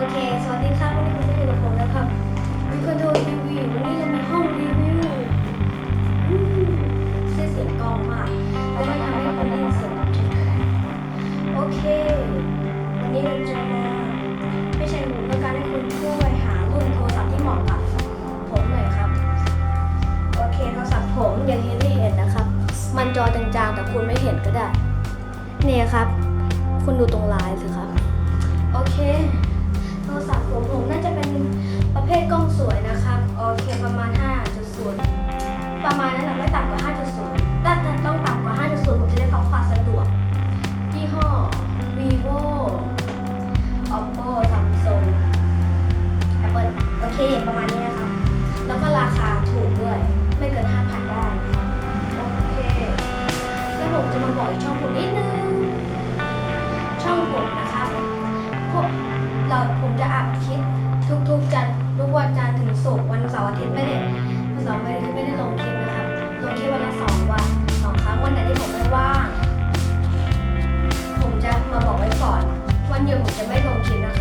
โอเค สวัสดีครับวันนี้คุณอยู่กับผมแล้วครับวิคอนโทรทีวีวันนี้จะมาห้องรีวิวเสียเสียงกองมากแล้วมันทำให้คนได้ยินเสียงโอเค วันนี้เราจะมาไม่ใช่หนูเพื่อการให้คุณช่วยหารุ่นโทรศัพท์ที่เหมาะกับผมหน่อยครับ โอเคโทรศัพท์ผมอย่างที่ได้เห็นนะครับ มันจอจางๆแต่คุณไม่เห็นก็ได้ เนี่ยครับ คุณดูตรงลายสิครับ ประมาณ 5.0 ประมาณนั้นแหละไม่ต่ำกว่า 5.0แต่แต่ต้องต่ำกว่า 5.0ผมจะได้พักความสะดวกยี่ห้อ vivo oppo samsung apple โอเค ประมาณนี้นะครับแล้วก็ราคาถูกด้วย ไม่เกิน 5,000 ได้ โอเค แล้วผมจะมาบอกอีกช่องผมนิดนึง ช่องผมนะครับพวกเราผมจะอัพคลิปทุกๆจันทร์ทุกวันจันทร์ ศุกร์วันเสาร์อาทิตย์ไม่ได้วันเสาร์ไม่ได้ไม่ได้ลงคลิปนะครับลงคลิปวันละสองวันสองครั้งวันไหนที่ผมไม่ว่างผมจะมาบอกไว้ก่อน วันเดียวผมจะไม่ลงคลิปนะ